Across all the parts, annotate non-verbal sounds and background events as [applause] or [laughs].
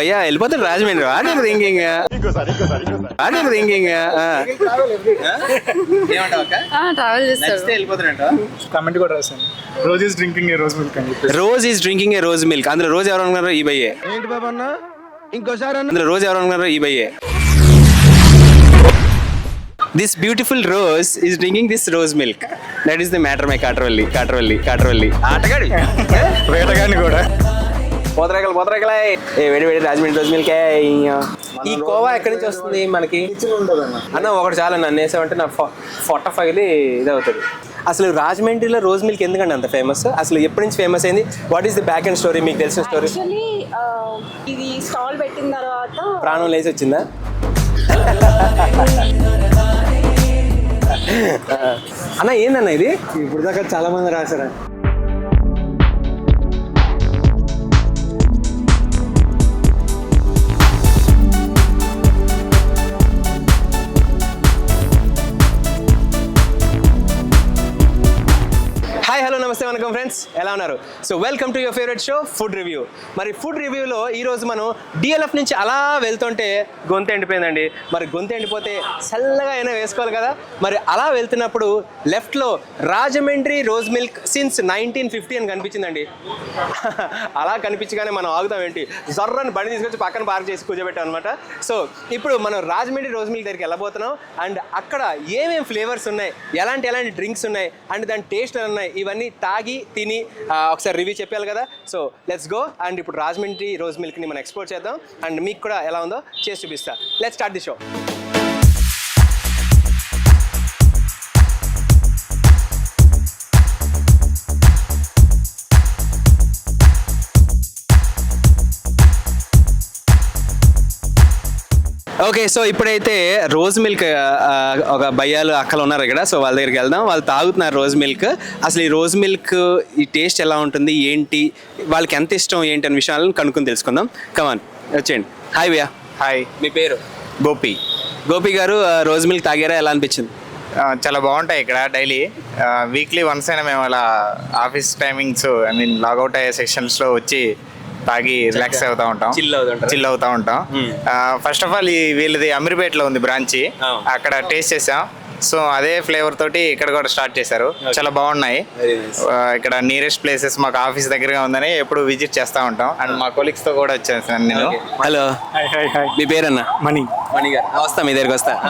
భయ్యా వెళ్ళిపోతాడు రాజమండ్రి. వాడే థింకింగ్ వాడే థింకింగ్ ఏమంటావు అక్క? ట్రావెల్ నచ్చితే చేస్తారు వెళ్ళిపోతాడంట. కమెంట్ కూడా రాశాను. రోజు is drinking A rose milk అని చెప్పి Rose is drinking a rose milk అందులో రోజు ఎవరు అనుకున్నారు ఈ బయ్యే ఏంటి బాబా అన్న? ఇంకోసారి అందులో రోజు ఎవరు అనుకున్నారు ఈ బయ్యే this beautiful rose is drinking this rose milk that is the matter my కాటరవల్లి కాటరవల్లి కాటరవల్లి ఆటగాడి. [laughs] వేటగాని కూడా. పోతరేకలు పోతరేకలే. ఏ వేడి వేడి రాజమండ్రి రోజ్ మిల్క్. ఈ కోవా ఎక్కడి నుంచి వస్తుంది మనకి? అన్న. ఒకటి చాలా నన్ను వేసామంటే నా ఫొ- పొట్ట పగిలి ఇది అవుతుంది అసలు రాజమండ్రిలో రోజ్ మిల్క్ ఎందుకండి అంత ఫేమస్? అసలు ఎప్పటి నుంచి ఫేమస్ అయింది? What is the back and story మీకు తెలిసిన స్టోరీ యాక్చువల్లీ ఇది స్టాల్ పెట్టిన తర్వాత ప్రాణం లేచి వచ్చిందా? [laughs] అన్న ఏందన్న ఇది? ఇప్పుడు దాకా చాలా మంది రాశారా. Hello friends. ఎలా ఉన్నారు? So welcome to your favourite show food review. మరి ఫుడ్ రివ్యూలో ఈరోజు మనం డిఎల్ఎఫ్ నుంచి అలా వెళ్తుంటే గొంతు ఎండిపోయిందండి. మరి గొంతు ఎండిపోతే చల్లగా అయినా వేసుకోవాలి కదా? మరి అలా వెళ్తున్నప్పుడు లెఫ్ట్లో Rajahmundry rose milk since nineteen fifty అని కనిపించిందండి. [laughs] అలా కనిపించగానే మనం ఆగుతాం ఏంటి? జర్రని బండి తీసుకొచ్చి పక్కన పార్క్ చేసి కూర్చోబెట్టాం అనమాట సో ఇప్పుడు మనం రాజమండ్రి రోజ్ మిల్క్ దగ్గరికి వెళ్ళబోతున్నాం. అండ్ అక్కడ ఏమేమి ఫ్లేవర్స్ ఉన్నాయి? ఎలాంటి ఎలాంటి డ్రింక్స్ ఉన్నాయి? అండ్ దాని టేస్ట్ ఉన్నాయి? ఇవన్నీ తాగి తిని ఒకసారి రివ్యూ చెప్పాలి కదా? సో లెట్స్ గో అండ్ ఇప్పుడు రాజమండ్రి రోజ్ మిల్క్ని మనం ఎక్స్పోర్ట్ చేద్దాం. అండ్ మీకు కూడా ఎలా ఉందో చేసి చూపిస్తా. Let's start the show okay so ఇప్పుడైతే రోజ్ మిల్క్ ఒక భయ్యాలు అక్కలు ఉన్నారు ఇక్కడ. సో వాళ్ళ దగ్గరికి వెళ్దాం. వాళ్ళు తాగుతున్నారు రోజ్ మిల్క్. అసలు ఈ రోజ్ మిల్క్ ఈ టేస్ట్ ఎలా ఉంటుంది? ఏంటి? వాళ్ళకి ఎంత ఇష్టం? ఏంటి? అనే విషయాలను కనుక్కొని తెలుసుకుందాం. కమాన్ వచ్చేయండి. హాయ్ భయ్యా హాయ్ మీ పేరు? గోపి. గోపి గారు రోజ్ మిల్క్ తాగారా? ఎలా అనిపించింది? చాలా బాగుంటాయి ఇక్కడ డైలీ. వీక్లీ వన్స్ అయినా మేము అలా office timings I mean logout అయ్యే సెక్షన్స్లో వచ్చి తాగి రిలాక్స్ అవుతా ఉంటాం. అవుతుంటారా? చిల్ అవుతా ఉంటాం. ఫస్ట్ ఆఫ్ ఆల్ ఈ వీళ్ళది అమీర్పేటలో ఉంది బ్రాంచ్. అక్కడ టేస్ట్ చేసాం. సో అదే ఫ్లేవర్ తోటి ఇక్కడ కూడా స్టార్ట్ చేశారు. చాలా బాగున్నాయి. ఇక్కడ నియరెస్ట్ ప్లేసెస్ మాకు ఆఫీస్ దగ్గరగా ఉందని ఎప్పుడు విజిట్ చేస్తూ ఉంటాం. అండ్ మా కొలీగ్స్తో కూడా వచ్చాను సార్ నేను. హలో హాయ్ హాయ్ హాయ్ మీ పేరన్నా? మనీ మణి గారు. వస్తా మీ దగ్గరికి వస్తా. [laughs]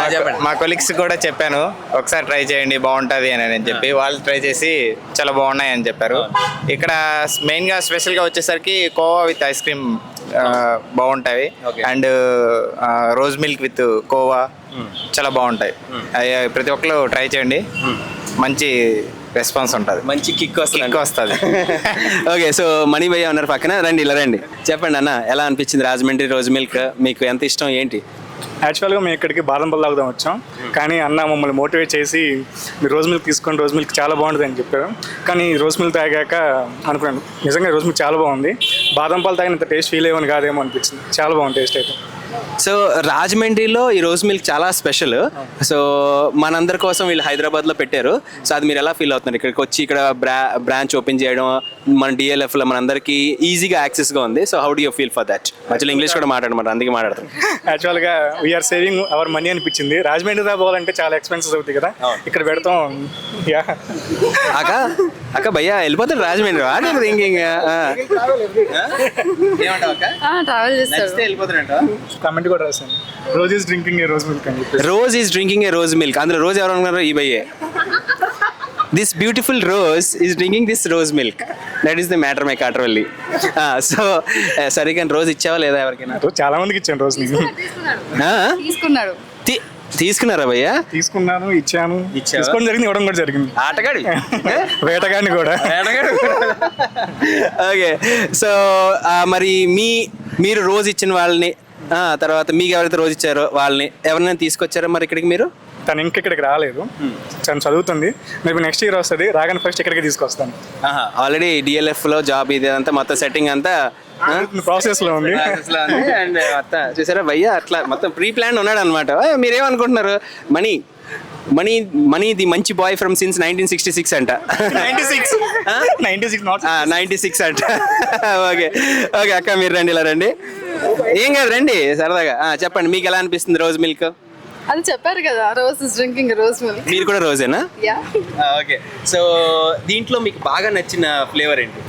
ఆ, చెప్పండి. మా కొలీగ్స్ కూడా చెప్పాను ఒకసారి ట్రై చేయండి బాగుంటది అని అని చెప్పి. వాళ్ళు ట్రై చేసి చాలా బాగున్నాయి అని చెప్పారు. ఇక్కడ మెయిన్గా స్పెషల్గా వచ్చేసరికి కోవా విత్ ఐస్ క్రీమ్ బాగుంటాయి. And rose milk with khoa. చాలా బాగుంటాయి. అవి ప్రతి ఒక్కరు ట్రై చేయండి. మంచి రెస్పాన్స్ ఉంటుంది. మంచి కిక్ వస్తుంది కిక్ వస్తుంది. [laughs] ఓకే సో మణి భయ్య ఉన్నారు పక్కన. రండి ఇలా రండి. చెప్పండి అన్న ఎలా అనిపించింది రాజమండ్రి రోజ్ మిల్క్? మీకు ఎంత ఇష్టం ఏంటి? యాక్చువల్గా మేము ఇక్కడికి బాదం పళ్ళు తాగుదాం వచ్చాం కానీ అన్న మమ్మల్ని మోటివేట్ చేసి మీరు రోజు మిల్క్ తీసుకోండి రోజు మిల్క్ చాలా బాగుంటుంది అని చెప్పారు. కానీ రోజు మిల్క్ తాగాక అనుకున్నాను. నిజంగా రోజు మిల్క్ చాలా బాగుంది. బాదం పాలు తాగినంత టేస్ట్ ఫీల్ అయ్యని కాదేమో అనిపించింది. చాలా బాగుంది టేస్ట్ అయితే. సో రాజమండ్రిలో ఈ రోజ్ మిల్క్ చాలా స్పెషల్. సో మనందరి కోసం వీళ్ళు హైదరాబాద్లో పెట్టారు. సో అది మీరు ఎలా ఫీల్ అవుతున్నారు? ఇక్కడికి వచ్చి ఇక్కడ బ్రా బ్రాంచ్ ఓపెన్ చేయడం మన డిఎల్ఎఫ్లో మనందరికీ ఈజీగా యాక్సెస్గా ఉంది. So how do you feel for that? మధ్యలో ఇంగ్లీష్ కూడా మాట్లాడమాట అందుకే మాట్లాడతాను యాక్చువల్గా వీఆర్ సేవింగ్ అవర్ మనీ అనిపించింది. రాజమండ్రి దా పోవాలంటే చాలా ఎక్స్పెన్సెస్ అవుతాయి కదా. ఇక్కడ పెడతాం. అక్క భయ్యా వెళ్ళిపోతాడు రాజమండ్రి. వాడే థింకింగ్ ఏమంటావు అక్క ట్రావెల్ కమెంట్ కూడా రాశాను. రోజు is drinking A rose milk అని Rose is drinking a rose milk అందులో రోజు ఎవరు అనుకున్నారు ఈ బయ్యే this beautiful Rose is drinking this rose milk that is the matter my కాటరవల్లి so సరే కానీ రోజు ఇచ్చావా లేదా ఎవరికైనా? చాలా మందికి ఇచ్చాను రోజు నేను ఆ? తీసుకున్నారు భయ్యా? తీసుకున్నాను ఇచ్చాను? తీసుకోవడం జరిగింది ఇవ్వడం కూడా జరిగింది. ఆటగాడి? [laughs] వేటగాడిని కూడా. [laughs] ఓకే. సో మరి మీ మీరు రోజు ఇచ్చిన వాళ్ళని ఆ, తర్వాత మీకు ఎవరైతే రోజు ఇచ్చారో వాళ్ళని ఎవరినైనా తీసుకొచ్చారా మరి ఇక్కడికి మీరు? తను ఇంక ఇక్కడికి రాలేదు. తను చదువుతుంది. మేబీ నెక్స్ట్ ఇయర్ వస్తుంది. రాగానే ఫస్ట్ ఇక్కడికి తీసుకొస్తాను. ఆల్రెడీ డిఎల్ఎఫ్లో జాబ్ ఇది అంతా మొత్తం సెట్టింగ్ అంతా ప్రాసెస్లో ఉంది. అండ్ మొత్తం చూసారా? భయ్య అట్లా మొత్తం ప్రీ ప్లాన్ ఉన్నాడు అనమాట మీరేమనుకుంటున్నారు? మనీ మనీ మనీ ది మంచి boy from since nineteen sixty six అంట నైన్టీ సిక్స్ అంట. ఓకే. ఓకే అక్క మీరు రండి ఇలా రండి. ఏం కాదు రండి సరదాగా. చెప్పండి మీకు ఎలా అనిపిస్తుంది రోజ్ మిల్క్ అది చెప్పారు కదా Rose is drinking rose milk మీరు కూడా రోజేనా? Yeah okay. సో దీంట్లో మీకు బాగా నచ్చిన ఫ్లేవర్ ఏంటి?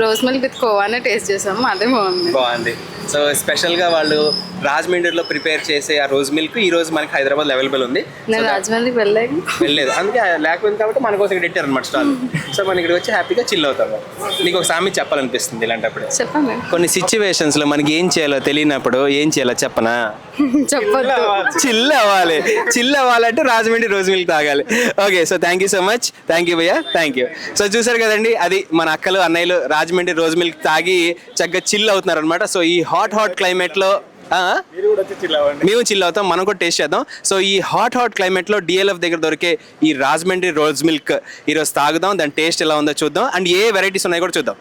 రోజ్ మిల్క్ విత్ కోవానే టేస్ట్ చేసాము అదే బాగుంది. బాగుంది. సో స్పెషల్గా వాళ్ళు రాజమండ్రిలో ప్రిపేర్ చేసే ఆ రోజ్ మిల్క్ ఈ రోజు మనకి హైదరాబాద్ అవైలబుల్ ఉంది. నేను రాజమండ్రి వెళ్ళాను వెళ్ళలేదు. అందుకే లేకపోయింది కాబట్టి మన కోసం ఇక్కడ పెట్టారు అనమాట స్టాల్. [laughs] సో మనం ఇక్కడ వచ్చి హ్యాపీగా చిల్ అవుతాము నీకు ఒక సామెత చెప్పాలనిపిస్తుంది ఇలాంటప్పుడు. చెప్పండి కొన్ని సిచ్యువేషన్స్లో మనకి ఏం చేయాలో తెలియనప్పుడు ఏం చేయాలో చెప్పనా? [laughs] చెప్పొద్దు. చిల్ అవ్వాలి. చిల్ అవ్వాలంటే రాజమండ్రి రోజు మిల్క్ తాగాలి. Okay so thank you so much thank you భయ్యా. థ్యాంక్ యూ సో చూసారు కదండి అది మన అక్కలు అన్నయ్యలు రాజమండ్రి రోజు మిల్క్ తాగి చక్కగా చిల్ అవుతున్నారు అనమాట సో ఈ హాట్ హాట్ క్లైమేట్లో ఆ? మీరు కూడా వచ్చి chill అవ్వండి. మేము చిల్ అవుతాం మనం కూడా టేస్ట్ చేద్దాం. సో ఈ హాట్ హాట్ క్లైమేట్లో డిఎల్ఎఫ్ దగ్గర దొరికే ఈ రాజమండ్రి రోజ్ మిల్క్ ఈరోజు తాగుదాం దాని టేస్ట్ ఎలా ఉందో చూద్దాం. అండ్ ఏ వెరైటీస్ ఉన్నాయో కూడా చూద్దాం.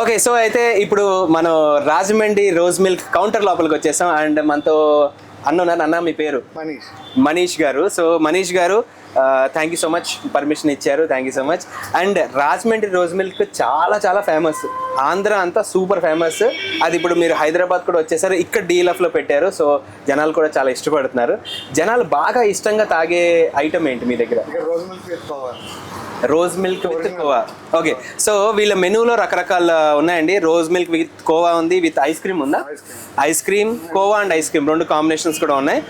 ఓకే సో అయితే ఇప్పుడు మనం రాజమండ్రి రోజ్ మిల్క్ కౌంటర్ లోపలికి వచ్చేసాం. అండ్ మనతో అన్న ఉన్నారు. అన్న మీ పేరు? మనీష్. మనీష్ గారు. సో మనీష్ గారు thank you so much permission ఇచ్చారు. Thank you so much and Rajahmundry rose milk చాలా చాలా ఫేమస్ ఆంధ్ర అంతా సూపర్ ఫేమస్ అది ఇప్పుడు మీరు హైదరాబాద్ కూడా వచ్చేసారు. ఇక్కడ డీఎల్ఎఫ్లో పెట్టారు. సో జనాలు కూడా చాలా ఇష్టపడుతున్నారు. జనాలు బాగా ఇష్టంగా తాగే ఐటమ్ ఏంటి మీ దగ్గర? Rose milk rose milk with kova. Okay so వీళ్ళ మెనూలో రకరకాల ఉన్నాయండి. రోజ్ మిల్క్ విత్ కోవా ఉంది విత్ ఐస్ క్రీమ్ ఉందా? Ice cream kova and ice cream రెండు కాంబినేషన్స్ కూడా ఉన్నాయి.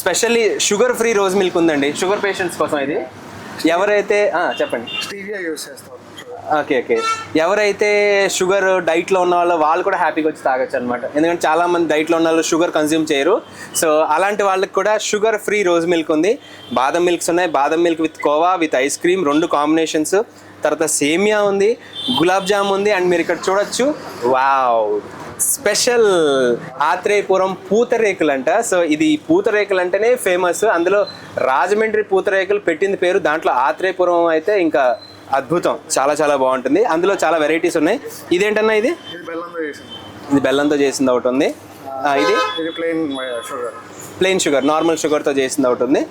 Specially sugar free rose milk ఉందండి. షుగర్ పేషెంట్స్ కోసం ఇది. ఎవరైతే చెప్పండి. స్టీవియా యూస్ చేస్తాం. ఓకే ఓకే ఎవరైతే షుగర్ డైట్లో ఉన్న వాళ్ళు వాళ్ళు కూడా హ్యాపీగా వచ్చి తాగొచ్చు అనమాట ఎందుకంటే చాలా మంది డైట్లో ఉన్న వాళ్ళు షుగర్ కన్స్యూమ్ చేయరు. సో అలాంటి వాళ్ళకి కూడా షుగర్ ఫ్రీ రోజ్ మిల్క్ ఉంది. బాదం మిల్క్స్ ఉన్నాయి. Badam milk with kova with ice cream రెండు కాంబినేషన్స్ తర్వాత సేమియా ఉంది గులాబ్ జామ్ ఉంది అండ్ మీరు ఇక్కడ చూడొచ్చు. వావ్ స్పెషల్ ఆత్రేయపురం పూతరేకులు అంట సో ఇది పూతరేకులు అంటేనే ఫేమస్ అందులో రాజమండ్రి పూతరేకులు పెట్టింది పేరు. దాంట్లో ఆత్రేయపురం అయితే ఇంకా అద్భుతం. చాలా చాలా బాగుంటుంది. అందులో చాలా వెరైటీస్ ఉన్నాయి. ఇదేంటన్నా ఇది? ఇది బెల్లంతో చేసింది. ఇది బెల్లంతో చేసింది ఒకటి ఉంది. ఇది? ప్లెయిన్ షుగర్ నార్మల్ షుగర్తో చేసింది ఒకటి ఉంది.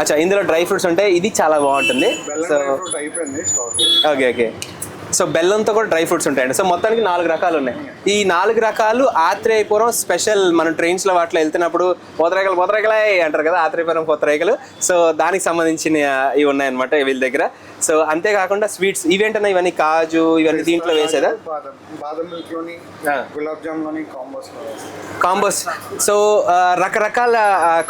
అచ్చా ఇందులో డ్రై ఫ్రూట్స్ ఉంటాయి ఇది చాలా బాగుంటుంది. సో ఓకే ఓకే సో బెల్లంతో కూడా డ్రై ఫ్రూట్స్ ఉంటాయండి. సో మొత్తానికి నాలుగు రకాలు ఉన్నాయి. ఈ నాలుగు రకాలు ఆత్రేయపురం స్పెషల్ మనం ట్రైన్స్లో వాటిలో వెళ్తున్నప్పుడు పూతరేకలు పూతరేకలే అంటారు కదా ఆత్రేయపురం పూతరేకలు. సో దానికి సంబంధించిన ఇవి ఉన్నాయన్నమాట వీళ్ళ దగ్గర. సో అంతేకాకుండా స్వీట్స్ ఇవేంటన్నా ఇవన్నీ కాజు ఇవన్నీ దీంట్లో వేసేదా? బాదం మిల్క్లోని. గులాబ్ జామ్లోని కాంబోస్. కాంబోస్. సో రకరకాల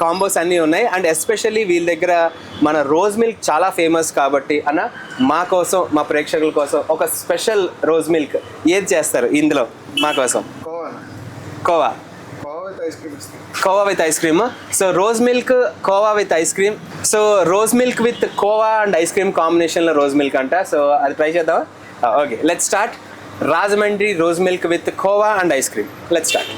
కాంబోస్ అన్నీ ఉన్నాయి. అండ్ ఎస్పెషల్లీ వీళ్ళ దగ్గర మన రోజ్ మిల్క్ చాలా ఫేమస్ కాబట్టి అన్న మా కోసం మా ప్రేక్షకుల కోసం ఒక స్పెషల్ రోజ్ మిల్క్. ఏది చేస్తారు ఇందులో మా కోసం? Kova. Kova. Kova with ice cream. So rose milk kova with ice cream. So rose milk with kova and ice cream కాంబినేషన్లో రోజ్ మిల్క్ అంట. సో అది ట్రై చేద్దామా? Okay let start Rajahmundry rose milk with kova and ice cream. Let start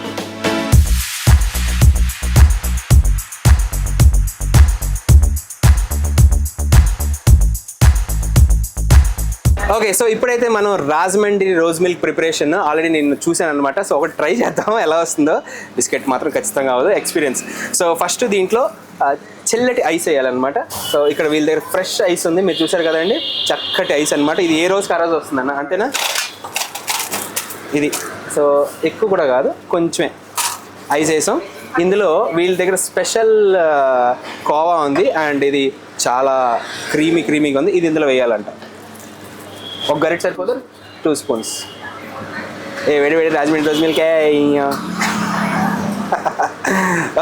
okay so ఇప్పుడైతే మనం Rajahmundry rose milk preparation already నేను చూశాను అనమాట so ఒకటి ట్రై చేద్దాం ఎలా వస్తుందో. బిస్కెట్ మాత్రం ఖచ్చితంగా అవ్వదు ఎక్స్పీరియన్స్ సో ఫస్ట్ దీంట్లో చల్లటి ఐస్ వేయాలన్నమాట. సో ఇక్కడ వీళ్ళ దగ్గర ఫ్రెష్ ఐస్ ఉంది మీరు చూసారు కదండి. చక్కటి ఐస్ అన్నమాట. ఇది ఏ రోజుకి ఆ రోజు వస్తుందన్న అంతేనా? ఇది. సో ఎక్కువ కూడా కాదు కొంచెమే ఐస్ వేసాం. ఇందులో వీళ్ళ దగ్గర స్పెషల్ కోవా ఉంది అండ్ ఇది చాలా క్రీమీ క్రీమీగా ఉంది. ఇది ఇందులో వేయాలంట. ఒక గరిట్ సరిపోతుంది? టూ స్పూన్స్ ఏ వేడి వేడి రాజమండ్రి రోజు మిల్కే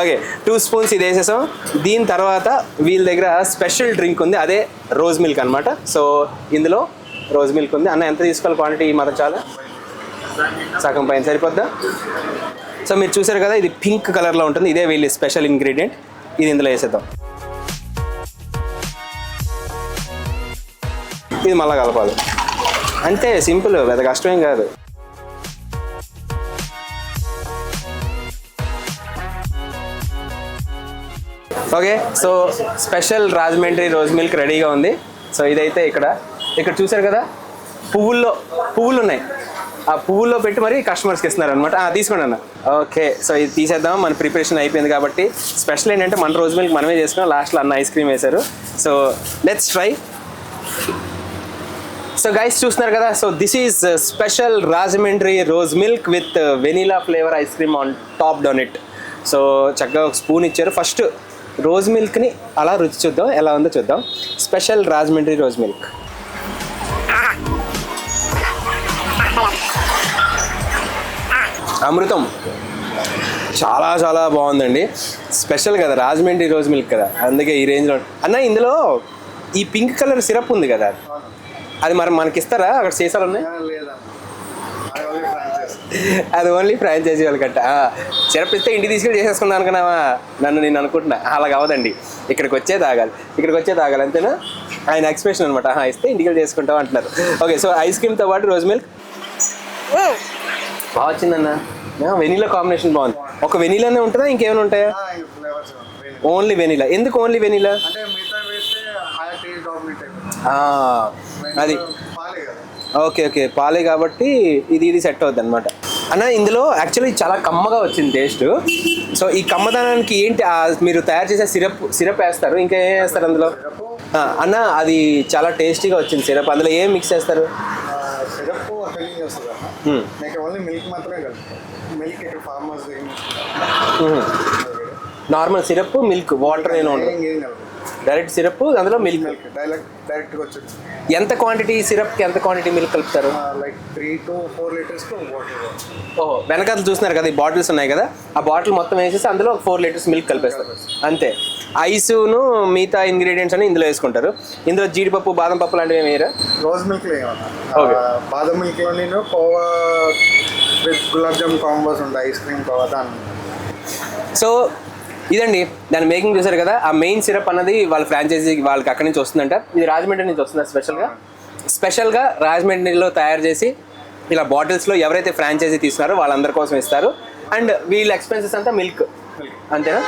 ఓకే టూ స్పూన్స్ ఇది వేసేసాం. దీని తర్వాత వీళ్ళ దగ్గర స్పెషల్ డ్రింక్ ఉంది అదే రోజ్ మిల్క్ అనమాట సో ఇందులో రోజ్ మిల్క్ ఉంది. అన్న ఎంత తీసుకోవాలి క్వాంటిటీ మాత్రం చాలా. సగం పైన సరిపోద్దా? సో మీరు చూసారు కదా ఇది పింక్ కలర్లో ఉంటుంది. ఇదే వీళ్ళ స్పెషల్ ఇంగ్రీడియంట్ ఇది ఇందులో వేసేద్దాం. ఇది మళ్ళీ కలపాలి. అంతే సింపుల్ పెద్ద కష్టమేం కాదు. Okay so special Rajahmundry rose milk రెడీగా ఉంది. సో ఇదైతే ఇక్కడ ఇక్కడ చూసారు కదా? పువ్వుల్లో పువ్వులు ఉన్నాయి ఆ పువ్వుల్లో పెట్టి మరి కస్టమర్స్కి ఇస్తున్నారు అనమాట తీసుకోండి అన్న. ఓకే సో ఇది తీసేద్దాం. మన ప్రిపరేషన్ అయిపోయింది కాబట్టి స్పెషల్ ఏంటంటే మన రోజ్ మిల్క్ మనమే చేసుకున్నాం. లాస్ట్లో అన్న ఐస్ క్రీమ్ వేశారు. So let's try so guys చూస్తున్నారు కదా? So this is special Rajahmundry rose milk with vanilla flavour ice cream on top down it so చక్కగా ఒక స్పూన్ ఇచ్చారు. ఫస్ట్ రోజ్ మిల్క్ని అలా రుచి చూద్దాం. ఎలా ఉందో చూద్దాం. స్పెషల్ రాజమండ్రి రోజ్ మిల్క్ అమృతం. చాలా చాలా బాగుందండి. స్పెషల్ కదా రాజమండ్రి రోజ్ మిల్క్ కదా. అందుకే ఈ రేంజ్లో. అన్న ఇందులో ఈ పింక్ కలర్ సిరప్ ఉంది కదా? అది మరి మనకి ఇస్తారా? అక్కడ సీసాలు ఉన్నాయి? అది ఓన్లీ ఫ్రాంచైజ్ అది ఓన్లీ ఫ్రాంచైజీ వాళ్ళకంట. సిరప్ ఇస్తే ఇంటికి తీసుకెళ్ళి చేసేసుకున్నాను అనుకున్నావా? నన్ను నేను అనుకుంటున్నా. అలా కావదండి ఇక్కడికి వచ్చే తాగాలి. ఇక్కడికి వచ్చే తాగాలి అంతేనా? ఆయన ఎక్స్ప్రెషన్ అనమాట ఇస్తే ఇంటికి చేసుకుంటాం అంటున్నారు. ఓకే సో ఐస్ క్రీమ్తో పాటు రోజ్ మిల్క్? బాగా వచ్చిందన్న. వెనీలా కాంబినేషన్ బాగుంది. ఒక వెనీలానే ఉంటుందా? ఇంకేమైనా ఉంటాయా? Only vanilla. ఎందుకు ఓన్లీ వెనీలా అంటే మిగతా వేస్తే హై టేస్ట్ డామినేట్ అయిపోతుంది అది. Okay okay. పాలే కాబట్టి ఇది ఇది సెట్ అవుద్ది అనమాట అన్న ఇందులో యాక్చువల్లీ చాలా కమ్మగా వచ్చింది టేస్ట్ సో ఈ కమ్మదనానికి ఏంటి మీరు తయారు చేసే సిరప్ సిరప్ వేస్తారు. ఇంకా ఏం వేస్తారు అందులో? అన్న అది చాలా టేస్టీగా వచ్చింది సిరప్. అందులో ఏం మిక్స్ చేస్తారు? అన్న Hmm. Normal syrup milk water కలుపుతాం డైరెక్ట్ సిరప్ అందులో మిల్క్ మిల్క్ డైరెక్ట్ డైరెక్ట్గా వచ్చేది ఎంత క్వాంటిటీ సిరప్కి ఎంత క్వాంటిటీ మిల్క్ కలుపుతారు? లైక్ త్రీ టు ఫోర్ లీటర్స్కి వాటర్ ఓహో వెనకాల చూస్తున్నారు కదా ఈ బాటిల్స్ ఉన్నాయి కదా ఆ బాటిల్ మొత్తం వేసేసి అందులో ఫోర్ లీటర్స్ మిల్క్ కలిపేస్తారు. అంతే. ఐసును మిగతా ఇంగ్రీడియంట్స్ అని ఇందులో వేసుకుంటారు. ఇందులో జీడిపప్పు బాదం పప్పు లాంటివి ఏమి వేయరా? Rose milk Okay. బాదం మిల్క్లో నేను కోవా విత్ గులాబ్ జామ్ కాంబోస్ ఉంటాయి ఐస్ క్రీమ్ కోవా దాని సో ఇదండి దాని మేకింగ్ చూసారు కదా ఆ మెయిన్ సిరప్ అన్నది వాళ్ళ ఫ్రాంచైజీ వాళ్ళకి అక్కడి నుంచి వస్తుందంట. ఇది రాజమండ్రి నుంచి వస్తుంది స్పెషల్గా స్పెషల్గా రాజమండ్రిలో తయారు చేసి ఇలా బాటిల్స్లో ఎవరైతే ఫ్రాంచైజీ తీస్తున్నారో వాళ్ళందరి కోసం ఇస్తారు. అండ్ వీళ్ళ ఎక్స్పెన్సెస్ అంతా మిల్క్ అంతేనా?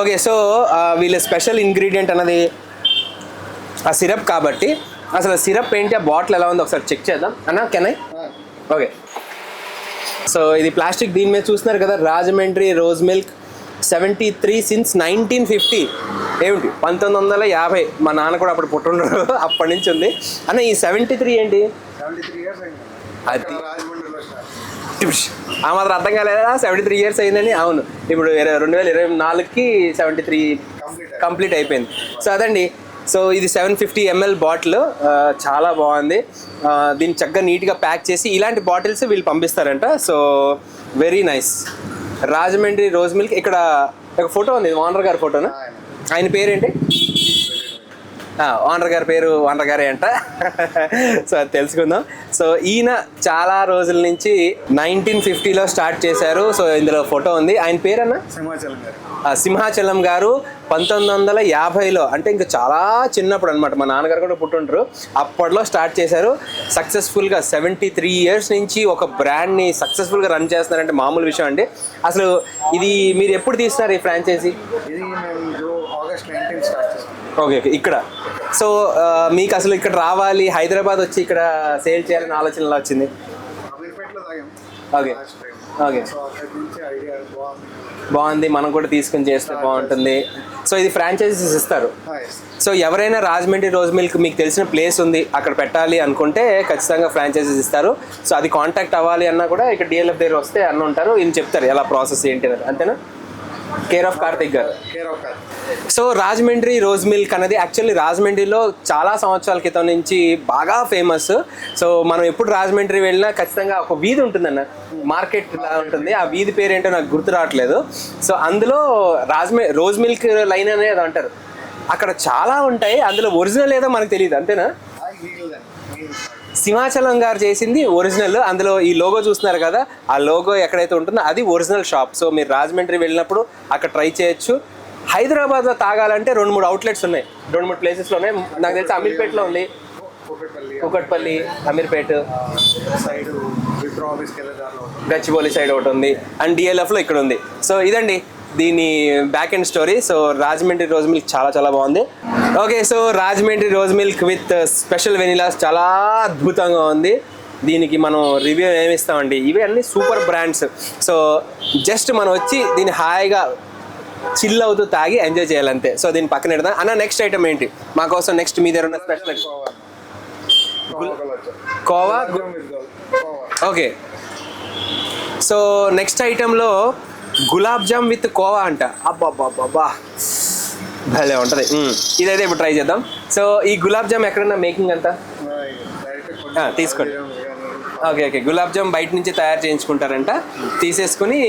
ఓకే సో వీళ్ళ స్పెషల్ ఇంగ్రీడియంట్ అన్నది ఆ సిరప్ కాబట్టి అసలు సిరప్ ఏంటి? ఆ బాటిల్ ఎలా ఉందో ఒకసారి చెక్ చేద్దాం. అన్న కెన్ ఐ ఓకే సో ఇది ప్లాస్టిక్ దీని మీద చూస్తున్నారు కదా Rajahmundry rose milk seventy three since nineteen fifty ఏమిటి? పంతొమ్మిది వందల యాభై. మా నాన్న కూడా అప్పుడు పుట్టుండ్రు [laughs] అప్పటి నుంచి ఉంది. అన్న ఈ సెవెంటీ త్రీ ఏంటి? అది. ఆ మాత్రం అర్థం కాలేదా? సెవెంటీ త్రీ ఇయర్స్ అయిందని? అవును. ఇప్పుడు ఇరవై రెండు వేల ఇరవై నాలుగుకి సెవెంటీ త్రీ కంప్లీట్ కంప్లీట్ అయిపోయింది. సో అదండి సో ఇది సెవెన్ ఫిఫ్టీ ఎంఎల్ బాటిల్ చాలా బాగుంది. దీన్ని చక్కగా నీట్గా ప్యాక్ చేసి ఇలాంటి బాటిల్స్ వీళ్ళు పంపిస్తారంట. So very nice. Rajahmundry rose milk ఇక్కడ ఒక ఫోటో ఉంది ఓనర్ గారి ఫోటోనా? ఆయన పేరేంటి? ఓనర్ గారి పేరు ఓనర్ గారే అంట. సో అది తెలుసుకుందాం. సో ఈయన చాలా రోజుల నుంచి నైన్టీన్ ఫిఫ్టీలో స్టార్ట్ చేశారు. సో ఇందులో ఫోటో ఉంది. ఆయన పేరన్నా? సింహాచలం గారు. సింహాచలం గారు పంతొమ్మిది వందల యాభైలో అంటే ఇంకా చాలా చిన్నప్పుడు అనమాట మా నాన్నగారు కూడా పుట్టుంటారు అప్పట్లో స్టార్ట్ చేశారు. సక్సెస్ఫుల్గా సెవెంటీ త్రీ ఇయర్స్ నుంచి ఒక బ్రాండ్ని సక్సెస్ఫుల్గా రన్ చేస్తున్నారంటే మామూలు విషయం అండి. అసలు ఇది మీరు ఎప్పుడు తీస్తున్నారు ఈ ఫ్రాంచైజీ? ఓకే ఓకే ఇక్కడ. సో మీకు అసలు ఇక్కడ రావాలి హైదరాబాద్ వచ్చి ఇక్కడ సేల్ చేయాలని ఆలోచన ఎలా వచ్చింది? Okay okay. బాగుంది మనం కూడా తీసుకుని చేస్తే బాగుంటుంది. సో ఇది ఫ్రాంచైజీస్ ఇస్తారు. సో ఎవరైనా రాజమండ్రి రోజ్ మిల్క్ మీకు తెలిసిన ప్లేస్ ఉంది అక్కడ పెట్టాలి అనుకుంటే ఖచ్చితంగా ఫ్రాంచైజీస్ ఇస్తారు. సో అది కాంటాక్ట్ అవ్వాలి అన్నా కూడా ఇక్కడ డిఎల్ఎఫ్ దగ్గర వస్తే అన్న ఉంటారు ఈయన చెప్తారు ఎలా ప్రాసెస్ ఏంటి అంతేనా? కేర్ ఆఫ్ కార్తిక్ గారు. సో రాజమండ్రి రోజ్ మిల్క్ అనేది యాక్చువల్లీ రాజమండ్రిలో చాలా సంవత్సరాల క్రితం నుంచి బాగా ఫేమస్ సో మనం ఎప్పుడు రాజమండ్రి వెళ్ళినా ఖచ్చితంగా ఒక వీధి ఉంటుందన్న. మార్కెట్లా ఉంటుంది. ఆ వీధి పేరు ఏంటో నాకు గుర్తు రావట్లేదు. సో అందులో రాజమే రోజ్ మిల్క్ లైన్ అనేది అంటారు. అక్కడ చాలా ఉంటాయి. అందులో ఒరిజినల్ ఏదో మనకు తెలియదు. అంతేనా? సింహాచలం గారు చేసింది ఒరిజినల్. అందులో ఈ లోగో చూస్తున్నారు కదా ఆ లోగో ఎక్కడైతే ఉంటుందో అది ఒరిజినల్ షాప్. సో మీరు రాజమండ్రి వెళ్ళినప్పుడు అక్కడ ట్రై చేయొచ్చు. హైదరాబాద్లో తాగాలంటే రెండు మూడు అవుట్లెట్స్ ఉన్నాయి. రెండు మూడు ప్లేసెస్లో ఉన్నాయి నాకు తెలిసి అమీర్పేటలో ఉంది. కూకట్పల్లి అమీర్పేట్. గచ్చిబౌలి సైడ్ ఒకటి ఉంది. అండ్ డిఎల్ఎఫ్లో ఇక్కడ ఉంది. సో ఇదండి. దీని back end story so Rajahmundry rose milk చాలా చాలా బాగుంది. Okay so Rajahmundry rose milk with special vanillas చాలా అద్భుతంగా ఉంది. దీనికి మనం రివ్యూ ఏమి ఇస్తామండి? ఇవి అన్ని సూపర్ బ్రాండ్స్ సో జస్ట్ మనం వచ్చి దీన్ని హాయిగా చిల్ అవుతూ తాగి ఎంజాయ్ చేయాలంతే. సో దీని పక్కన పెడదాం. అన్న నెక్స్ట్ ఐటమ్ ఏంటి? మా కోసం నెక్స్ట్ మీ దగ్గర ఉన్న special khoa. Okay so next ఐటెంలో gulab jam with khoa అంట. అబ్బాబ్బాబ్బా భలే ఉంటుంది. ఇదైతే ఇప్పుడు ట్రై చేద్దాం. సో ఈ గులాబ్ జామ్ ఎక్కడన్నా మేకింగ్ అంతా? తీసుకోండి. Okay okay. గులాబ్ జామ్ బయట నుంచి తయారు చేయించుకుంటారంట. తీసేసుకుని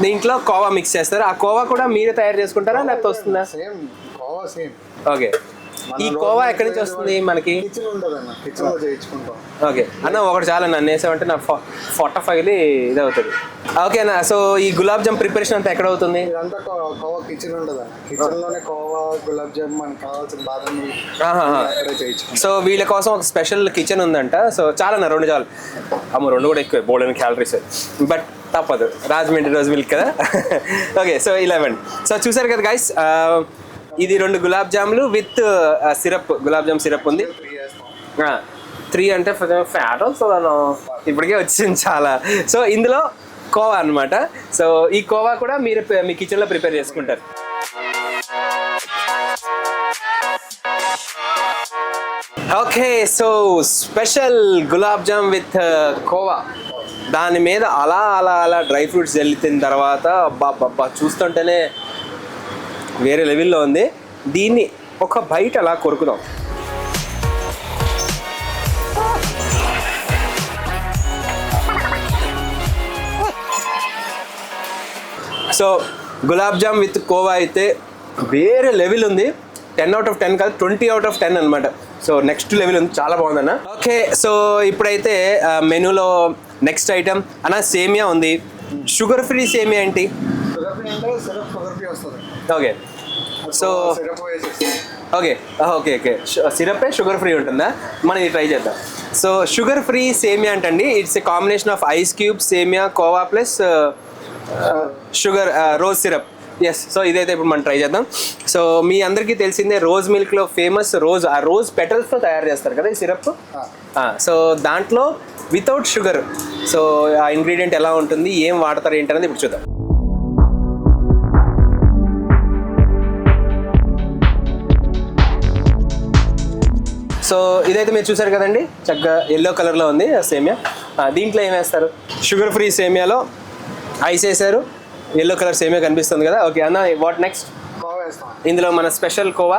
దీంట్లో కోవా మిక్స్ చేస్తారు. ఆ కోవా కూడా మీరే తయారు చేసుకుంటారా? లేకపోతే వస్తుందా? Same kova same. ఓకే. ఈ కోవా ఎక్కడి నుంచి వస్తుంది మనకి? కిచెన్ ఉంటుంది అన్న. కిచెన్లో చేయించుకుంటాం. ఓకే. అన్న ఒకటి చాలా నన్ను వేసామంటే నా ఫొ ఫొట్ట ఫైలి ఇది అవుతుంది. ఓకే అన్న సో ఈ గులాబ్ జామ్ ప్రిపరేషన్ అంతా ఎక్కడ అవుతుంది? ఇదంతా కో- కోవా కిచెన్ ఉంటుంది అన్న. కిచెన్లోనే కోవా గులాబ్ జామ్ మనకు కావాల్సిన బాదం మిల్క్ ఆహాహా. అక్కడే చేయించుకుంటాం. సో వీళ్ళ కోసం ఒక స్పెషల్ కిచెన్ ఉందంట. సో చాలా నా రెండు చాలు. అమ్మ రెండు కూడా ఎక్కువ. బోల్డ్ అండ్ క్యాలరీస్ బట్ తప్పదు. రాజమండ్రి రోజు మిల్క్ కదా? [laughs] ఓకే సో ఇలెవెన్ సో చూసారు కదా గైస్ ఇది రెండు గులాబ్ జాములు with syrup gulab jam syrup ఉంది. త్రీ అంటే ఫ్యాట్ వస్తుందను ఇప్పటికే వచ్చింది చాలా. సో ఇందులో కోవా అనమాట సో ఈ కోవా కూడా మీరు మీ కిచెన్లో ప్రిపేర్ చేసుకుంటారు. Okay so special gulab jam with kova. దాని మీద అలా అలా అలా డ్రై ఫ్రూట్స్ జల్లిన తర్వాత అబ్బా చూస్తుంటేనే వేరే లెవెల్లో ఉంది. దీన్ని ఒక బయట అలా కొరుకుదాం. సో గులాబ్ జామ్ విత్ కోవా అయితే వేరే లెవెల్ ఉంది. టెన్ అవుట్ ఆఫ్ టెన్ కాదు ట్వంటీ అవుట్ ఆఫ్ టెన్ అనమాట సో నెక్స్ట్ లెవెల్ ఉంది. చాలా బాగుందన్న. ఓకే సో ఇప్పుడైతే మెనూలో నెక్స్ట్ ఐటమ్. అన్న సేమియా ఉంది. షుగర్ ఫ్రీ సేమియా ఏంటి? షుగర్ ఫ్రీ అంటే సిరప్ షుగర్ ఫ్రీ వస్తుంది. Okay. So okay. Okay okay. Syrup sugar free ఉంటుందా? మనం ఇది ట్రై చేద్దాం. సో షుగర్ ఫ్రీ సేమియా అంటండి. It's a combination of ice cube semiya khoa plus sugar rose syrup. Yes so ఇదైతే ఇప్పుడు మనం ట్రై చేద్దాం. సో మీ అందరికీ తెలిసిందే రోజ్ మిల్క్లో ఫేమస్ రోజ్ ఆ రోజ్ పెటల్స్తో తయారు చేస్తారు కదా ఈ సిరప్? సో దాంట్లో వితౌట్ షుగర్. సో ఆ ఇంగ్రీడియంట్ ఎలా ఉంటుంది ఏం వాడతారు ఏంటనేది ఇప్పుడు చూద్దాం. సో ఇదైతే మీరు చూసారు కదండి చక్కగా ఎల్లో కలర్లో ఉంది ఆ సేమియా. దీంట్లో ఏం వేస్తారు? షుగర్ ఫ్రీ సేమియాలో ఐస్ వేసారు ఎల్లో కలర్ సేమియా కనిపిస్తుంది కదా. ఓకే అన్న వాట్ నెక్స్ట్ ఇందులో మన స్పెషల్ కోవా?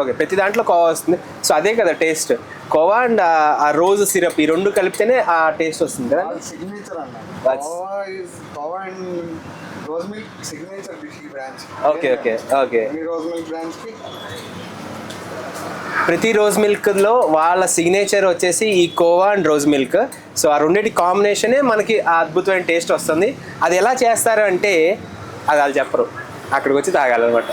ఓకే ప్రతి దాంట్లో కోవా వస్తుంది. సో అదే కదా టేస్ట్ కోవా అండ్ ఆ రోజు సిరప్ ఈ రెండు కలిపితేనే ఆ టేస్ట్ వస్తుంది కదా ఓకే ఓకే ఓకే ఈ రోజ్ మిల్క్ బ్రాంచ్కి ప్రతి రోజ్ మిల్క్లో వాళ్ళ సిగ్నేచర్ వచ్చేసి ఈ kova and rose milk. So ఆ రెండింటి కాంబినేషనే మనకి ఆ అద్భుతమైన టేస్ట్ వస్తుంది. అది ఎలా చేస్తారు అంటే అది వాళ్ళు చెప్పరు. అక్కడికి వచ్చి తాగాలన్నమాట.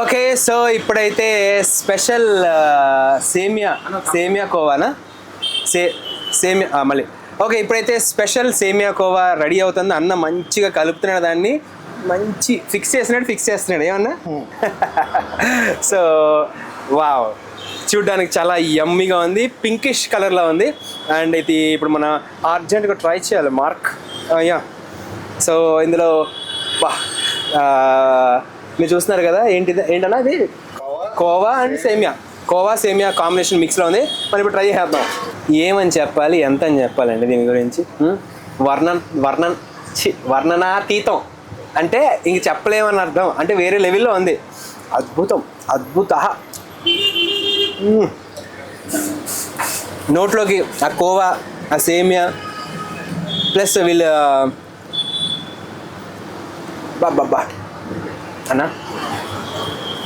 ఓకే సో ఇప్పుడైతే స్పెషల్ సేమియా సేమియా కోవానా? సే సేమియా మళ్ళీ. ఓకే ఇప్పుడైతే స్పెషల్ సేమియా కోవా రెడీ అవుతుంది. అన్న మంచిగా కలుపుతున్నాడు దాన్ని. మంచి ఫిక్స్ చేసినట్టు ఫిక్స్ చేస్తున్నాడు. ఏమన్నా? [laughs] సో వావ్ చూడ్డానికి చాలా యమ్మీగా ఉంది. పింకిష్ కలర్లో ఉంది. అండ్ ఇది ఇప్పుడు మన అర్జెంట్గా ట్రై చేయాలి. మార్క్ యా సో ఇందులో బా ఆ, మీరు చూస్తున్నారు కదా ఏంటిది ఏంటన్నా ఇది? కోవా. కోవా అండ్ సేమియా. కోవా సేమియా కాంబినేషన్ మిక్స్లో ఉంది. మనం ఇప్పుడు ట్రై చేద్దాం. ఏమని చెప్పాలి? ఎంత అని చెప్పాలండి దీని గురించి? వర్ణన్ వర్ణన్. ఛీ, వర్ణనాతీతం. అంటే ఇంక చెప్పలేమని అర్థం. అంటే వేరే లెవెల్లో ఉంది. అద్భుతం. అద్భుత. నోట్లోకి ఆ కోవా ఆ సేమియా ప్లస్ వీళ్ళు బాబా అన్నా?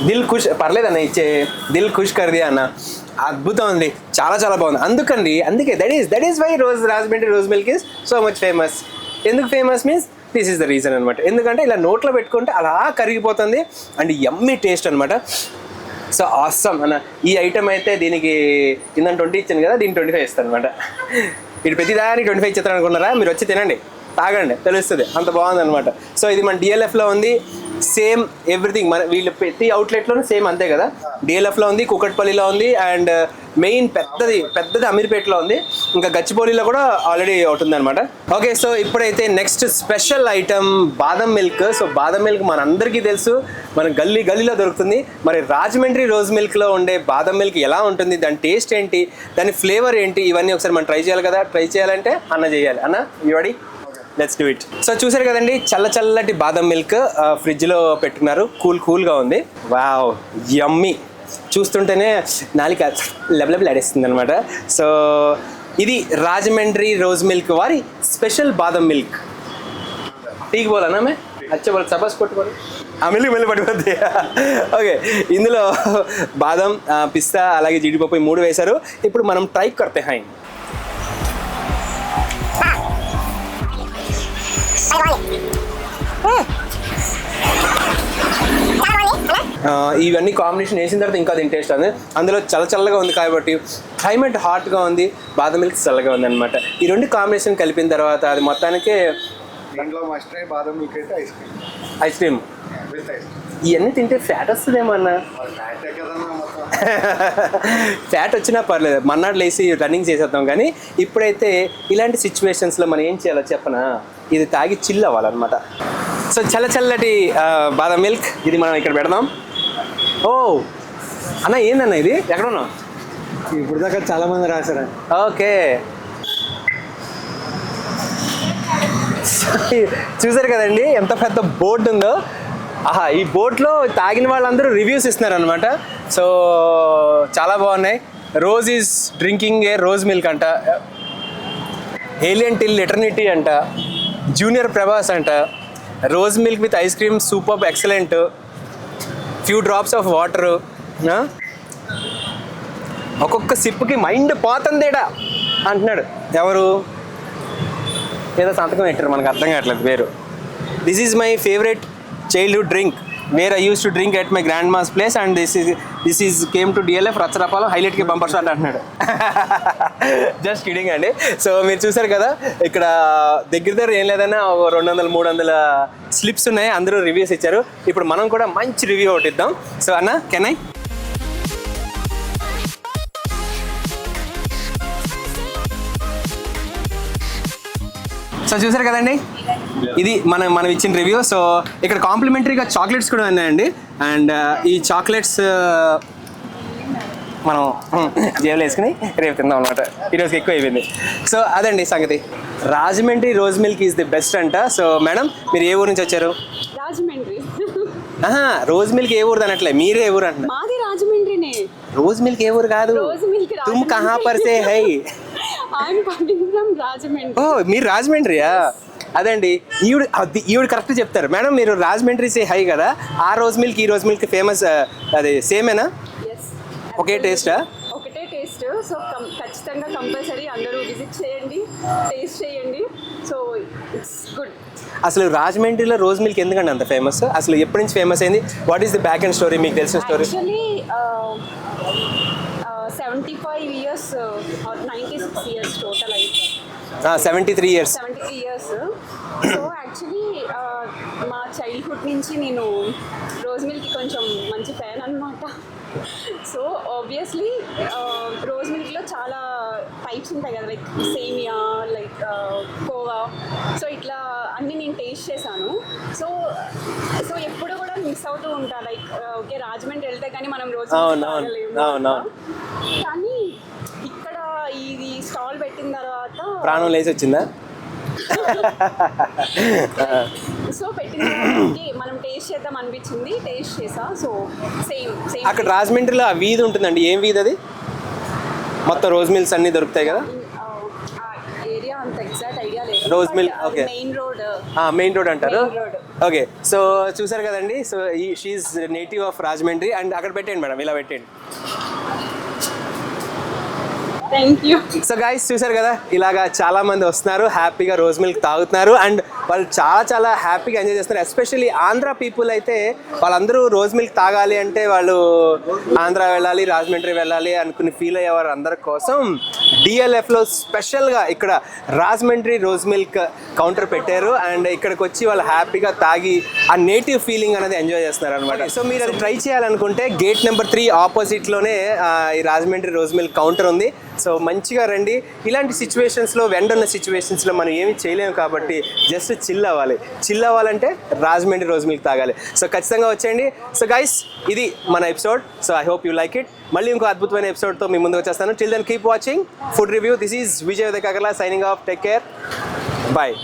దిల్ ఖుష్ పర్లేదన్న ఇచ్చే దిల్ ఖుష్ కర్ది అన్న. అద్భుతం ఉంది చాలా చాలా బాగుంది. అందుకండి అందుకే that is that is why rose Rajahmundry rose milk is so much famous ఎందుకు famous means this is the reason అనమాట ఎందుకంటే ఇలా నోట్లో పెట్టుకుంటే అలా కరిగిపోతుంది. అండ్ ఎమ్మి టేస్ట్ అనమాట సో ఆసమ్ అన్న. ఈ ఐటమ్ అయితే దీనికి కింద ట్వంటీ ఇచ్చాను కదా దీని ట్వంటీ ఫైవ్ ఇస్తాను అనమాట ఇటు ప్రతిదానికి ట్వంటీ ఫైవ్ ఇచ్చేస్తాను అనుకున్నారా మీరు వచ్చి తినండి. తాగండి. తెలుస్తుంది. అంత బాగుంది అనమాట సో ఇది మన డిఎల్ఎఫ్లో ఉంది. సేమ్ ఎవ్రీథింగ్ మన వీళ్ళు ప్రతి అవుట్లెట్లోనూ సేమ్ అంతే కదా? డిఎల్ఎఫ్లో ఉంది కుకట్పల్లిలో ఉంది అండ్ మెయిన్ పెద్దది పెద్దది అమీర్పేటలో ఉంది. ఇంకా గచ్చిబౌలిలో కూడా ఆల్రెడీ ఒకటి అనమాట ఓకే సో ఇప్పుడైతే next special item badam milk so badam milk మనందరికీ తెలుసు. మన గల్లీ గల్లీలో దొరుకుతుంది. మరి రాజమండ్రి రోజ్ మిల్క్లో ఉండే బాదం మిల్క్ ఎలా ఉంటుంది? దాని టేస్ట్ ఏంటి? దాని ఫ్లేవర్ ఏంటి? ఇవన్నీ ఒకసారి మనం ట్రై చేయాలి కదా? ట్రై చేయాలంటే అన్న చేయాలి. అన్న ఇవాడి లెట్స్ డూ ఇట్ సో చూసారు కదండి చల్ల చల్లటి బాదం మిల్క్ ఫ్రిడ్జ్లో పెట్టుకున్నారు. కూల్ కూల్గా ఉంది. వావ్ యమ్మీ చూస్తుంటేనే నాలిక లెబలెబుల్ అనమాట సో ఇది రాజమండ్రి రోజ్ మిల్క్ వారి స్పెషల్ బాదం మిల్క్ టీకి పోలానా మే అచ్చ వాళ్ళు సబాస్ ఆ మిల్లి మిల్లి పడిపోద్ది. ఓకే ఇందులో బాదం ఆ, పిస్తా అలాగే జీడిపప్పు మూడు వేశారు. ఇప్పుడు మనం ట్రై కర్తే హై ఇవన్నీ కాంబినేషన్ వేసిన తర్వాత ఇంకా దీని టేస్ట్ ఉంది అందులో చల్ల చల్లగా ఉంది కాబట్టి క్లైమేట్ హాట్గా ఉంది బాదం మిల్క్ చల్లగా ఉంది అనమాట ఈ రెండు కాంబినేషన్ కలిపిన తర్వాత అది మొత్తానికి బాదం మిల్క్ అయితే ఐస్ క్రీమ్ ఐస్ క్రీమ్ ఇవన్నీ తింటే ఫ్యాట్ వస్తుందేమో అన్న. ఫ్యాటే వచ్చినా పర్లేదు. మన్నాడు లేసి రన్నింగ్ చేసేద్దాం కానీ ఇప్పుడైతే ఇలాంటి సిచ్యువేషన్స్లో మనం ఏం చేయాలో చెప్పనా? ఇది తాగి చిల్ అవ్వాలన్నమాట. సో చల్ల చల్లటి బాదం మిల్క్ ఇది మనం ఇక్కడ పెడదాం. ఓ! అన్న ఏందన్న ఇది? ఎక్కడ ఉన్నావు ఇప్పుడు దాకా చాలా మంది రాశారు? ఓకే. చూసారు కదండి ఎంత పెద్ద బోర్డు ఉందో? ఆహా ఈ బోట్లో తాగిన వాళ్ళందరూ రివ్యూస్ ఇస్తున్నారు అనమాట సో చాలా బాగున్నాయి. Rose is drinking a rose milk అంట. ఏలియన్ టిల్ ఎటర్నిటీ అంట. జూనియర్ ప్రభాస్ అంట. Rose milk with ice cream super excellent few drops of water ఒక్కొక్క సిప్పుకి మైండ్ పోతుందేడా? అంటున్నాడు. ఎవరు? ఏదో సంతకం పెట్టారు మనకు అర్థం కావట్లేదు పేరు. This is my favourite childhood drink where I use to drink at my grandma's place and this is this is came to DLF రచ్చరపాలెం హైలైట్కి బంపర్ షాట్ అంటున్నాడు. [laughs] జస్ట్ కిడింగ్ అండి. సో మీరు చూసారు కదా ఇక్కడ దగ్గర దగ్గర ఏం లేదన్నా రెండు వందల మూడు వందల స్లిప్స్ ఉన్నాయి అందరూ రివ్యూస్ ఇచ్చారు. ఇప్పుడు మనం కూడా మంచి రివ్యూ ఒకటి ఇద్దాం. సో అన్న కెన్ ఐ సో చూసారు కదండి? ఇది మనం మనం ఇచ్చిన రివ్యూ సో ఇక్కడ కాంప్లిమెంటరీగా చాక్లెట్స్ కూడా ఉన్నాయండి. అండ్ ఈ చాక్లెట్స్ మనం జేబులో వేసుకుని రేపు తిందాం అనమాట ఈరోజుకి ఎక్కువ అయిపోయింది. సో అదండి సంగతి. Rajahmundry rose milk is the best అంట. సో మేడం మీరు ఏ ఊరు నుంచి వచ్చారు? రాజమండ్రి. ఆహా రోజ్ మిల్క్ ఏ ఊరు అనట్లే. మీరే ఏ ఊరు అంటున్నారు? మాది రాజమండ్రినే. రోజ్ మిల్క్ ఏ ఊరు కాదు? తుమ్ కహా పర్ సే high. I'm coming from Rajahmundry. ఓ మీరు రాజమండ్రియా? అదండి. ఈవిడ అది ఈవిడ కరెక్ట్ చెప్తారు. మేడం మీరు రాజమండ్రి సే హై కదా? ఆ రోజ్ మిల్క్ ఈ రోజ్ మిల్క్ ఫేమస్ అది సేమేనా? ఒకే టేస్టా? ఒకటే టేస్ట్. సో ఖచ్చితంగా కంపల్సరీ అందరూ విజిట్ చేయండి టేస్ట్ చేయండి. సో ఇట్స్ గుడ్ అసలు రాజమండ్రిలో రోజ్ మిల్క్ ఎందుకండి అంత ఫేమస్? అసలు ఎప్పటి నుంచి ఫేమస్ అయింది? What is the back and story మీకు తెలిసిన story actually seventy five years ninety six years అయితే seventy three years seventy three years so actually మా చైల్డ్హుడ్ నుంచి నేను రోజ్ మిల్క్కి కొంచెం మంచి ఫ్యాన్ అనమాట సో ఆబ్వియస్లీ రోజ్ మిల్క్లో చాలా టైప్స్ ఉంటాయి కదా లైక్ సేమియా లైక్ కోవా. సో ఇట్లా అన్నీ నేను టేస్ట్ చేశాను. సో సో ఎప్పుడు కూడా మిస్ అవుతూ ఉంటా లైక్ ఓకే రాజమండ్రి వెళ్తే కానీ మనం రోజ్. కానీ ఇక్కడ ఇది స్టాల్ పెట్టిన తర్వాత ప్రాణం లేచి వచ్చిందా సో ఓకే, మనం టేస్ట్ చేద్దాం అనిపించింది టేస్ట్ చేసా. So same same. అక్కడ రాజమండ్రిలో ఆ వీధి ఉంటుందండి. ఏం వీధి అది? మొత్తం రోజ్ మిల్క్స్ అన్నీ దొరుకుతాయి కదా? ఏరియా అంత ఎగ్జాక్ట్ ఐడియా లేదు. Rose milk, okay. Main road. Main road అంటారు. ఓకే. సో చూసారు కదండి? సో ఈ షీఈ్ నేటివ్ ఆఫ్ రాజమండ్రి. అండ్ అక్కడ పెట్టండి మేడం. ఇలా పెట్టండి థ్యాంక్ యూ సో గైస్ చూసారు కదా ఇలాగా చాలా మంది వస్తున్నారు హ్యాపీగా రోజ్ మిల్క్ తాగుతున్నారు అండ్ వాళ్ళు చాలా చాలా హ్యాపీగా ఎంజాయ్ చేస్తున్నారు. ఎస్పెషల్లీ ఆంధ్ర పీపుల్ అయితే వాళ్ళందరూ రోజ్ మిల్క్ తాగాలి అంటే వాళ్ళు ఆంధ్ర వెళ్ళాలి రాజమండ్రి వెళ్ళాలి అనుకుని ఫీల్ అయ్యేవారు అందరి కోసం డిఎల్ఎఫ్లో స్పెషల్గా ఇక్కడ రాజమండ్రి రోజ్ మిల్క్ కౌంటర్ పెట్టారు. అండ్ ఇక్కడికి వచ్చి వాళ్ళు హ్యాపీగా తాగి ఆ నేటివ్ ఫీలింగ్ అనేది ఎంజాయ్ చేస్తున్నారు అనమాట సో మీరు అది ట్రై చేయాలనుకుంటే గేట్ నెంబర్ త్రీ ఆపోజిట్లోనే ఈ రాజమండ్రి రోజ్ మిల్క్ కౌంటర్ ఉంది. సో మంచిగా రండి. ఇలాంటి సిచ్యువేషన్స్లో వెండన్న సిచ్యువేషన్స్లో మనం ఏమి చేయలేము కాబట్టి జస్ట్ చిల్ అవ్వాలి. చిల్ అవ్వాలంటే రాజమండ్రి రోజ్ మిల్క్ తాగాలి. సో ఖచ్చితంగా వచ్చేయండి. సో గైస్ ఇది మన episode so I hope you like it మళ్ళీ ఇంకో అద్భుతమైన ఎపిసోడ్తో మీ ముందుకు వచ్చేస్తాను. Till then keep watching food review this is Vijay Kakarla signing off take care bye